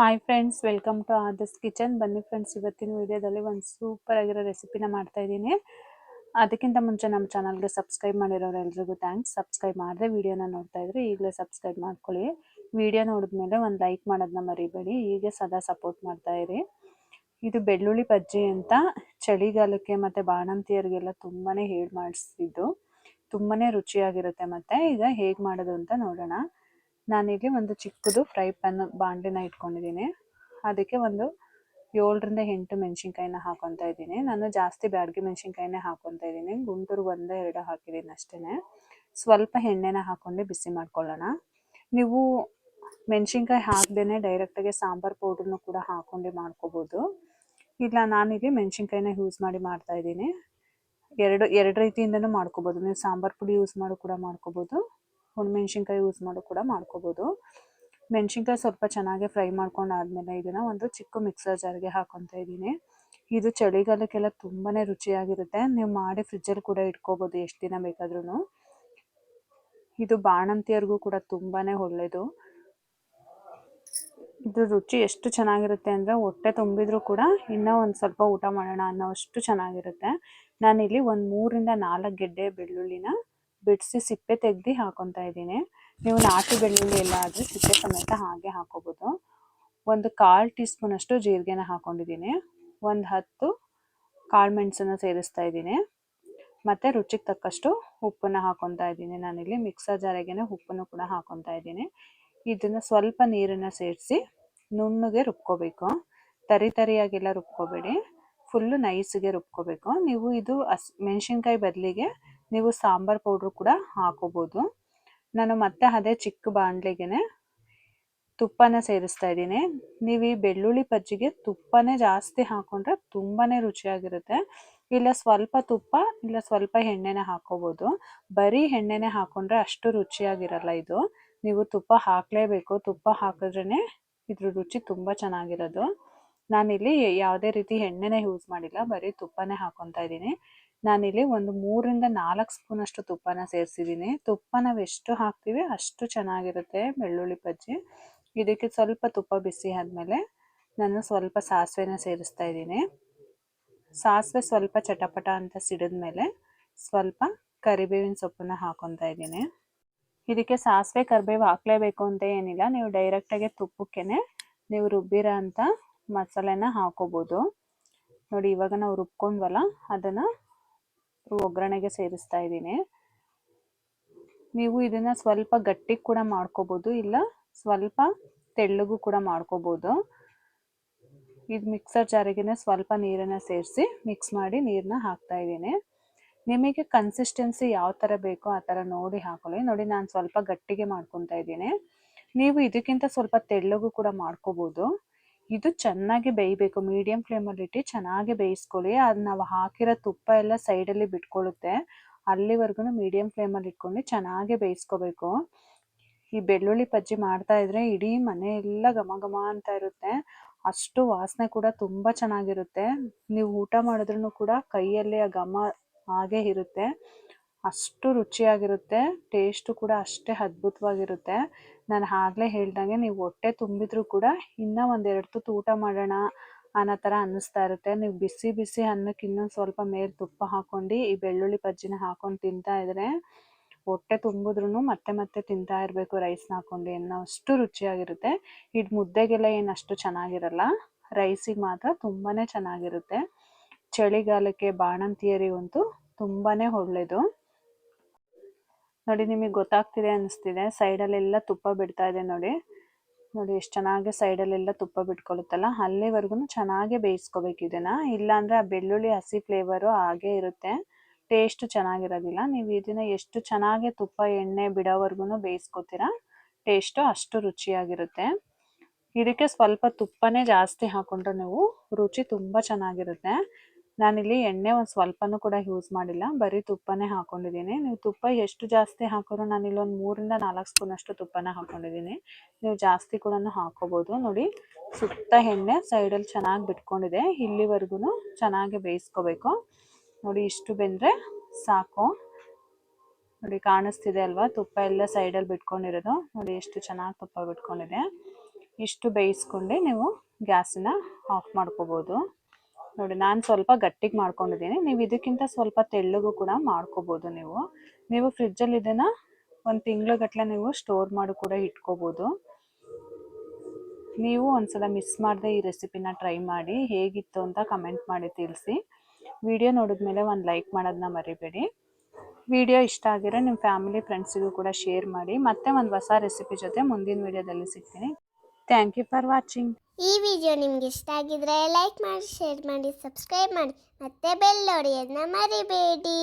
Hi friends welcome to Adarsh kitchen ಬನ್ನಿ friends ಇವತ್ತಿನ ವಿಡಿಯೋದಲ್ಲಿ ಒಂದು ಸೂಪರ್ ಆಗಿರೋ ರೆಸಿಪಿನ ಮಾಡ್ತಾ ಇದ್ದೀನಿ. ಅದಕ್ಕಿಂತ ಮುಂಚೆ ನಮ್ಮ ಚಾನಲ್ಗೆ ಸಬ್ಸ್ಕ್ರೈಬ್ ಮಾಡಿರೋರು ಎಲ್ರಿಗೂ ಥ್ಯಾಂಕ್ಸ್ ಸಬ್ಸ್ಕ್ರೈಬ್ ಮಾಡಿದ್ರೆ ವಿಡಿಯೋನ ನೋಡ್ತಾ ಇದ್ರೆ ಈಗಲೇ ಸಬ್ಸ್ಕ್ರೈಬ್ ಮಾಡ್ಕೊಳ್ಳಿ. ವಿಡಿಯೋ ನೋಡಿದ್ಮೇಲೆ ಒಂದು ಲೈಕ್ ಮಾಡೋದನ್ನ ಮರಿಬೇಡಿ. ಹೀಗೆ ಸದಾ ಸಪೋರ್ಟ್ ಮಾಡ್ತಾ ಇರಿ. ಇದು ಬೆಳ್ಳುಳ್ಳಿ ಬಜ್ಜಿ ಅಂತ ಚಳಿಗಾಲಕ್ಕೆ ಮತ್ತು ಬಾಣಂತಿಯರಿಗೆಲ್ಲ ತುಂಬಾ ಹೇಳಿ ಮಾಡಿಸಿದ್ದು. ತುಂಬಾ ರುಚಿಯಾಗಿರುತ್ತೆ ಮತ್ತು. ಈಗ ಹೇಗೆ ಮಾಡೋದು ಅಂತ ನೋಡೋಣ. ನಾನಿಲ್ಲಿ ಒಂದು ಚಿಕ್ಕದು ಫ್ರೈ ಪ್ಯಾನ್ ಬಾಣಲಿನ ಇಟ್ಕೊಂಡಿದ್ದೀನಿ. ಅದಕ್ಕೆ ಒಂದು ಏಳರಿಂದ ಎಂಟು ಮೆಣಸಿನ್ಕಾಯಿನ ಹಾಕೊತಾ ಇದ್ದೀನಿ. ನಾನು ಜಾಸ್ತಿ ಬ್ಯಾಡಗಿ ಮೆಣಸಿನ್ಕಾಯಿನೇ ಹಾಕೊತಾ ಇದ್ದೀನಿ. ಗುಂಟೂರು ಒಂದೇ ಎರಡು ಹಾಕಿದ್ದೀನಿ ಅಷ್ಟೇ ಸ್ವಲ್ಪ ಎಣ್ಣೆನ ಹಾಕ್ಕೊಂಡು ಬಿಸಿ ಮಾಡ್ಕೊಳ್ಳೋಣ. ನೀವು ಮೆಣಸಿನ್ಕಾಯಿ ಹಾಕ್ದೇ ಡೈರೆಕ್ಟಾಗಿ ಸಾಂಬಾರು ಪೌಡ್ರನ್ನು ಕೂಡ ಹಾಕ್ಕೊಂಡು ಮಾಡ್ಕೋಬೋದು. ಇಲ್ಲ ನಾನಿಲ್ಲಿ ಮೆಣಸಿನ್ಕಾಯಿನ ಯೂಸ್ ಮಾಡಿ ಮಾಡ್ತಾ ಇದ್ದೀನಿ. ಎರಡು ಎರಡು ರೀತಿಯಿಂದನೂ ಮಾಡ್ಕೋಬೋದು. ನೀವು ಸಾಂಬಾರು ಪುಡಿ ಯೂಸ್ ಮಾಡಿ ಕೂಡ ಮಾಡ್ಕೋಬೋದು. ಒಣಮೆಣ್ಸಿನ್ಕಾಯಿ ಯೂಸ್ ಮಾಡೋ ಕೂಡ ಮಾಡ್ಕೋಬೋದು. ಮೆಣಸಿನ್ಕಾಯಿ ಸ್ವಲ್ಪ ಚೆನ್ನಾಗಿ ಫ್ರೈ ಮಾಡ್ಕೊಂಡಾದ್ಮೇಲೆ ಇದನ್ನು ಒಂದು ಚಿಕ್ಕ ಮಿಕ್ಸರ್ ಜಾರ್ಗೆ ಹಾಕೊತಾ ಇದ್ದೀನಿ. ಇದು ಚಳಿಗಾಲಕ್ಕೆಲ್ಲ ತುಂಬಾ ರುಚಿಯಾಗಿರುತ್ತೆ. ನೀವು ಮಾಡಿ ಫ್ರಿಜ್ಜಲ್ಲಿ ಕೂಡ ಇಟ್ಕೋಬೋದು ಎಷ್ಟು ದಿನ ಬೇಕಾದ್ರೂ ಇದು ಬಾಣಂತಿಯರಿಗೂ ಕೂಡ ತುಂಬಾ ಒಳ್ಳೆಯದು ಇದು ರುಚಿ ಎಷ್ಟು ಚೆನ್ನಾಗಿರುತ್ತೆ ಅಂದರೆ ಹೊಟ್ಟೆ ತುಂಬಿದ್ರೂ ಕೂಡ ಇನ್ನೂ ಒಂದು ಸ್ವಲ್ಪ ಊಟ ಮಾಡೋಣ ಅನ್ನೋ ಅಷ್ಟು ಚೆನ್ನಾಗಿರುತ್ತೆ. ನಾನಿಲ್ಲಿ ಒಂದು ಮೂರಿಂದ ನಾಲ್ಕು ಗೆಡ್ಡೆ ಬೆಳ್ಳುಳ್ಳಿನ ಬಿಡಿಸಿ ಸಿಪ್ಪೆ ತೆಗ್ದು ಹಾಕೊತಾ ಇದ್ದೀನಿ. ನೀವು ನಾಟಿ ಬೆಳ್ಳುಳ್ಳಿ ಎಲ್ಲ ಆದರೆ ಸಿಪ್ಪೆ ಸಮೇತ ಹಾಗೆ ಹಾಕೋಬೋದು. ಒಂದು ಕಾಲು ಟೀ ಸ್ಪೂನ್ ಅಷ್ಟು ಜೀರಿಗೆನ ಹಾಕೊಂಡಿದ್ದೀನಿ. ಒಂದು ಹತ್ತು ಕಾಳು ಮೆಣಸನ್ನು ಸೇರಿಸ್ತಾ ಇದ್ದೀನಿ. ಮತ್ತು ರುಚಿಗೆ ತಕ್ಕಷ್ಟು ಉಪ್ಪನ್ನು ಹಾಕೊತಾ ಇದ್ದೀನಿ ನಾನಿಲ್ಲಿ. ಮಿಕ್ಸರ್ ಜಾರಿಗೆನೆ ಉಪ್ಪನ್ನು ಕೂಡ ಹಾಕೊತಾ ಇದ್ದೀನಿ. ಇದನ್ನು ಸ್ವಲ್ಪ ನೀರನ್ನು ಸೇರಿಸಿ ನುಣ್ಣಗೆ ರುಬ್ಕೋಬೇಕು. ತರಿ ತರಿಯಾಗೆಲ್ಲ ರುಬ್ಕೋಬೇಡಿ. ಫುಲ್ಲು ನೈಸಿಗೆ ರುಬ್ಕೋಬೇಕು. ನೀವು ಇದು ಹಸ್ ಮೆಣಸಿನ್ಕಾಯಿ ಬದಲಿಗೆ ನೀವು ಸಾಂಬಾರ್ ಪೌಡ್ರು ಕೂಡ ಹಾಕೋಬೋದು. ನಾನು ಮತ್ತೆ ಅದೇ ಚಿಕ್ಕ ಬಾಣಲೆಗೆ ತುಪ್ಪನ ಸೇರಿಸ್ತಾ ಇದ್ದೀನಿ. ನೀವು ಈ ಬೆಳ್ಳುಳ್ಳಿ ಬಜ್ಜಿಗೆ ತುಪ್ಪನೇ ಜಾಸ್ತಿ ಹಾಕೊಂಡ್ರೆ ತುಂಬಾ ರುಚಿಯಾಗಿರುತ್ತೆ. ಇಲ್ಲ ಸ್ವಲ್ಪ ತುಪ್ಪ, ಇಲ್ಲ ಸ್ವಲ್ಪ ಎಣ್ಣೆನೇ ಹಾಕೋಬೋದು. ಬರೀ ಎಣ್ಣೆನೆ ಹಾಕೊಂಡ್ರೆ ಅಷ್ಟು ರುಚಿಯಾಗಿರಲ್ಲ ಇದು. ನೀವು ತುಪ್ಪ ಹಾಕಲೇಬೇಕು. ತುಪ್ಪ ಹಾಕಿದ್ರೇ ಇದ್ರ ರುಚಿ ತುಂಬ ಚೆನ್ನಾಗಿರೋದು. ನಾನಿಲ್ಲಿ ಯಾವುದೇ ರೀತಿ ಎಣ್ಣೆನೇ ಯೂಸ್ ಮಾಡಿಲ್ಲ. ಬರೀ ತುಪ್ಪನೇ ಹಾಕೊತಾ ಇದ್ದೀನಿ. ನಾನಿಲ್ಲಿ ಒಂದು ಮೂರಿಂದ ನಾಲ್ಕು ಸ್ಪೂನ್ ಅಷ್ಟು ತುಪ್ಪನ ಸೇರಿಸಿದ್ದೀನಿ. ತುಪ್ಪ ನಾವು ಎಷ್ಟು ಹಾಕ್ತೀವಿ ಅಷ್ಟು ಚೆನ್ನಾಗಿರುತ್ತೆ ಬೆಳ್ಳುಳ್ಳಿ ಬಜ್ಜಿ. ಇದಕ್ಕೆ ಸ್ವಲ್ಪ ತುಪ್ಪ ಬಿಸಿ ಆದಮೇಲೆ ನಾನು ಸ್ವಲ್ಪ ಸಾಸಿವೆನ ಸೇರಿಸ್ತಾ ಇದ್ದೀನಿ. ಸಾಸಿವೆ ಸ್ವಲ್ಪ ಚಟಪಟ ಅಂತ ಸಿಡಿದ್ಮೇಲೆ ಸ್ವಲ್ಪ ಕರಿಬೇವಿನ ಸೊಪ್ಪನ್ನ ಹಾಕೊತಾ ಇದ್ದೀನಿ. ಇದಕ್ಕೆ ಸಾಸಿವೆ ಕರಿಬೇವು ಹಾಕ್ಲೇಬೇಕು ಅಂತ ಏನಿಲ್ಲ. ನೀವು ಡೈರೆಕ್ಟಾಗಿ ತುಪ್ಪಕ್ಕೆ ನೀವು ರುಬ್ಬಿರೋ ಅಂತ ಮಸಾಲೆನ ಹಾಕೋಬೋದು. ನೋಡಿ ಇವಾಗ ನಾವು ರುಬ್ಕೊಂಡ್ವಲ್ಲ ಅದನ್ನು ಒಗ್ಗರಣೆಗೆ ಸೇರಿಸ್ತಾ ಇದ್ದೀನಿ. ನೀವು ಇದನ್ನ ಸ್ವಲ್ಪ ಗಟ್ಟಿ ಕೂಡ ಮಾಡ್ಕೋಬೋದು, ಇಲ್ಲ ಸ್ವಲ್ಪ ತೆಳ್ಳಗೂ ಕೂಡ ಮಾಡ್ಕೋಬೋದು. ಇದು ಮಿಕ್ಸರ್ ಜಾರಿಗೆನೆ ಸ್ವಲ್ಪ ನೀರನ್ನು ಸೇರಿಸಿ ಮಿಕ್ಸ್ ಮಾಡಿ ನೀರನ್ನ ಹಾಕ್ತಾ ಇದ್ದೀನಿ. ನಿಮಗೆ ಕನ್ಸಿಸ್ಟೆನ್ಸಿ ಯಾವ ಥರ ಬೇಕೋ ಆ ಥರ ನೋಡಿ ಹಾಕೊಳ್ಳಿ. ನೋಡಿ ನಾನು ಸ್ವಲ್ಪ ಗಟ್ಟಿಗೆ ಮಾಡ್ಕೊತಾ ಇದ್ದೀನಿ. ನೀವು ಇದಕ್ಕಿಂತ ಸ್ವಲ್ಪ ತೆಳ್ಳಗೂ ಕೂಡ ಮಾಡ್ಕೋಬೋದು. ಇದು ಚೆನ್ನಾಗಿ ಬೇಯಬೇಕು. ಮೀಡಿಯಂ ಫ್ಲೇಮಲ್ಲಿ ಇಟ್ಟು ಚೆನ್ನಾಗಿ ಬೇಯಿಸ್ಕೊಳ್ಳಿ. ಅದು ನಾವು ಹಾಕಿರೋ ತುಪ್ಪ ಎಲ್ಲ ಸೈಡಲ್ಲಿ ಬಿಟ್ಕೊಳ್ಳುತ್ತೆ. ಅಲ್ಲಿವರೆಗೂ ಮೀಡಿಯಂ ಫ್ಲೇಮಲ್ಲಿ ಇಟ್ಕೊಂಡು ಚೆನ್ನಾಗಿ ಬೇಯಿಸ್ಕೋಬೇಕು. ಈ ಬೆಳ್ಳುಳ್ಳಿ ಬಜ್ಜಿ ಮಾಡ್ತಾ ಇದ್ರೆ ಇಡೀ ಮನೆ ಎಲ್ಲ ಘಮ ಘಮ ಅಂತ ಇರುತ್ತೆ. ಅಷ್ಟು ವಾಸನೆ ಕೂಡ ತುಂಬ ಚೆನ್ನಾಗಿರುತ್ತೆ. ನೀವು ಊಟ ಮಾಡಿದ್ರೂ ಕೂಡ ಕೈಯಲ್ಲಿ ಆ ಘಮ ಹಾಗೆ ಇರುತ್ತೆ. ಅಷ್ಟು ರುಚಿಯಾಗಿರುತ್ತೆ, ಟೇಸ್ಟು ಕೂಡ ಅಷ್ಟೇ ಅದ್ಭುತವಾಗಿರುತ್ತೆ. ನಾನು ಆಗಲೇ ಹೇಳ್ದಂಗೆ ನೀವು ಹೊಟ್ಟೆ ತುಂಬಿದ್ರೂ ಕೂಡ ಇನ್ನೂ ಒಂದೆರಡು ತುತ್ತು ಊಟ ಮಾಡೋಣ ಅನ್ನೋ ಥರ ಅನ್ನಿಸ್ತಾ ಇರುತ್ತೆ. ನೀವು ಬಿಸಿ ಬಿಸಿ ಅನ್ನಕ್ಕೆ ಇನ್ನೊಂದು ಸ್ವಲ್ಪ ಮೇಲೆ ತುಪ್ಪ ಹಾಕ್ಕೊಂಡು ಈ ಬೆಳ್ಳುಳ್ಳಿ ಬಜ್ಜಿನ ಹಾಕೊಂಡು ತಿಂತಾ ಇದ್ರೆ ಹೊಟ್ಟೆ ತುಂಬಿದ್ರೂ ಮತ್ತೆ ಮತ್ತೆ ತಿಂತಾ ಇರಬೇಕು ರೈಸ್ನ ಹಾಕ್ಕೊಂಡು ಇನ್ನೂ ಅಷ್ಟು ರುಚಿಯಾಗಿರುತ್ತೆ. ಇದು ಮುದ್ದೆಗೆಲ್ಲ ಏನು ಅಷ್ಟು ಚೆನ್ನಾಗಿರಲ್ಲ. ರೈಸಿಗೆ ಮಾತ್ರ ತುಂಬಾ ಚೆನ್ನಾಗಿರುತ್ತೆ. ಚಳಿಗಾಲಕ್ಕೆ ಬಾಣಂತಿಯರಿಗಂತೂ ತುಂಬಾ ಒಳ್ಳೆಯದು ನೋಡಿ ನಿಮಗೆ ಗೊತ್ತಾಗ್ತಿದೆ ಅನಿಸ್ತಿದೆ. ಸೈಡಲ್ಲೆಲ್ಲ ತುಪ್ಪ ಬಿಡ್ತಾ ಇದೆ ನೋಡಿ. ನೋಡಿ ಎಷ್ಟು ಚೆನ್ನಾಗಿ ಸೈಡಲ್ಲೆಲ್ಲ ತುಪ್ಪ ಬಿಟ್ಕೊಳ್ಳುತ್ತಲ್ಲ. ಅಲ್ಲಿವರೆಗೂ ಚೆನ್ನಾಗಿ ಬೇಯಿಸ್ಕೋಬೇಕು ಇದನ್ನು. ಇಲ್ಲಾಂದರೆ ಆ ಬೆಳ್ಳುಳ್ಳಿ, ಹಸಿ ಫ್ಲೇವರು ಹಾಗೇ ಇರುತ್ತೆ. ಟೇಸ್ಟ್ ಚೆನ್ನಾಗಿರೋದಿಲ್ಲ. ನೀವು ಇದನ್ನು ಎಷ್ಟು ಚೆನ್ನಾಗಿ ತುಪ್ಪ, ಎಣ್ಣೆ ಬಿಡೋವರೆಗೂ ಬೇಯಿಸ್ಕೊತೀರಾ ಟೇಸ್ಟು ಅಷ್ಟು ರುಚಿಯಾಗಿರುತ್ತೆ. ಇದಕ್ಕೆ ಸ್ವಲ್ಪ ತುಪ್ಪನೇ ಜಾಸ್ತಿ ಹಾಕೊಂಡ್ರೆ ನೀವು ರುಚಿ ತುಂಬ ಚೆನ್ನಾಗಿರುತ್ತೆ. ನಾನಿಲ್ಲಿ ಎಣ್ಣೆ ಒಂದು ಸ್ವಲ್ಪನೂ ಕೂಡ ಯೂಸ್ ಮಾಡಿಲ್ಲ. ಬರೀ ತುಪ್ಪನೇ ಹಾಕೊಂಡಿದ್ದೀನಿ. ನೀವು ತುಪ್ಪ ಎಷ್ಟು ಜಾಸ್ತಿ ಹಾಕಿದ್ರು ನಾನಿಲ್ಲಿ ಒಂದು ಮೂರಿಂದ ನಾಲ್ಕು ಸ್ಪೂನ್ ಅಷ್ಟು ತುಪ್ಪನ ಹಾಕೊಂಡಿದ್ದೀನಿ. ನೀವು ಜಾಸ್ತಿ ಕೂಡ ಹಾಕೋಬೋದು. ನೋಡಿ, ಸುತ್ತ ಎಣ್ಣೆ ಸೈಡಲ್ಲಿ ಚೆನ್ನಾಗಿ ಬಿಟ್ಕೊಂಡಿದೆ. ಇಲ್ಲಿವರೆಗೂ ಚೆನ್ನಾಗಿ ಬೇಯಿಸ್ಕೋಬೇಕು. ನೋಡಿ, ಇಷ್ಟು ಬೆಂದರೆ ಸಾಕು. ನೋಡಿ, ಕಾಣಿಸ್ತಿದೆ ಅಲ್ವಾ? ತುಪ್ಪ ಎಲ್ಲ ಸೈಡಲ್ಲಿ ಬಿಟ್ಕೊಂಡಿರೋದು. ನೋಡಿ, ಎಷ್ಟು ಚೆನ್ನಾಗಿ ತುಪ್ಪ ಬಿಟ್ಕೊಂಡಿದೆ. ಇಷ್ಟು ಬೇಯಿಸ್ಕೊಂಡು ನೀವು ಗ್ಯಾಸನ್ನ ಆಫ್ ಮಾಡ್ಕೋಬೋದು. ನೋಡಿ, ನಾನು ಸ್ವಲ್ಪ ಗಟ್ಟಿಗೆ ಮಾಡ್ಕೊಂಡಿದ್ದೀನಿ. ನೀವು ಇದಕ್ಕಿಂತ ಸ್ವಲ್ಪ ತೆಳ್ಳಗೂ ಕೂಡ ಮಾಡ್ಕೋಬೋದು ನೀವು. ನೀವು ಫ್ರಿಜ್ಜಲ್ಲಿ ಇದನ್ನು ಒಂದು ತಿಂಗ್ಳುಗಟ್ಟಲೆ ನೀವು ಸ್ಟೋರ್ ಮಾಡಿ ಕೂಡ ಇಟ್ಕೋಬೋದು. ನೀವು ಒಂದ್ಸಲ ಮಿಸ್ ಮಾಡದೆ ಈ ರೆಸಿಪಿನ ಟ್ರೈ ಮಾಡಿ ಹೇಗಿತ್ತು ಅಂತ ಕಮೆಂಟ್ ಮಾಡಿ ತಿಳಿಸಿ. ವಿಡಿಯೋ ನೋಡಿದ್ಮೇಲೆ ಒಂದು ಲೈಕ್ ಮಾಡೋದನ್ನ ಮರಿಬೇಡಿ. ವಿಡಿಯೋ ಇಷ್ಟ ಆಗಿರೋ ನಿಮ್ಮ ಫ್ಯಾಮಿಲಿ ಫ್ರೆಂಡ್ಸಿಗೂ ಕೂಡ ಶೇರ್ ಮಾಡಿ. ಮತ್ತೆ ಒಂದು ಹೊಸ ರೆಸಿಪಿ ಜೊತೆ ಮುಂದಿನ ವಿಡಿಯೋದಲ್ಲಿ ಸಿಗ್ತೀನಿ. ಥ್ಯಾಂಕ್ ಯು ಫಾರ್ ವಾಚಿಂಗ್ ಈ ವಿಡಿಯೋ ನಿಮ್ಗೆ ಇಷ್ಟ ಆಗಿದ್ರೆ ಲೈಕ್ ಮಾಡಿ ಶೇರ್ ಮಾಡಿ ಸಬ್ಸ್ಕ್ರೈಬ್ ಮಾಡಿ. ಮತ್ತೆ ಬೆಲ್ ಹೊಡೆಯೋದನ್ನ ಮರಿಬೇಡಿ.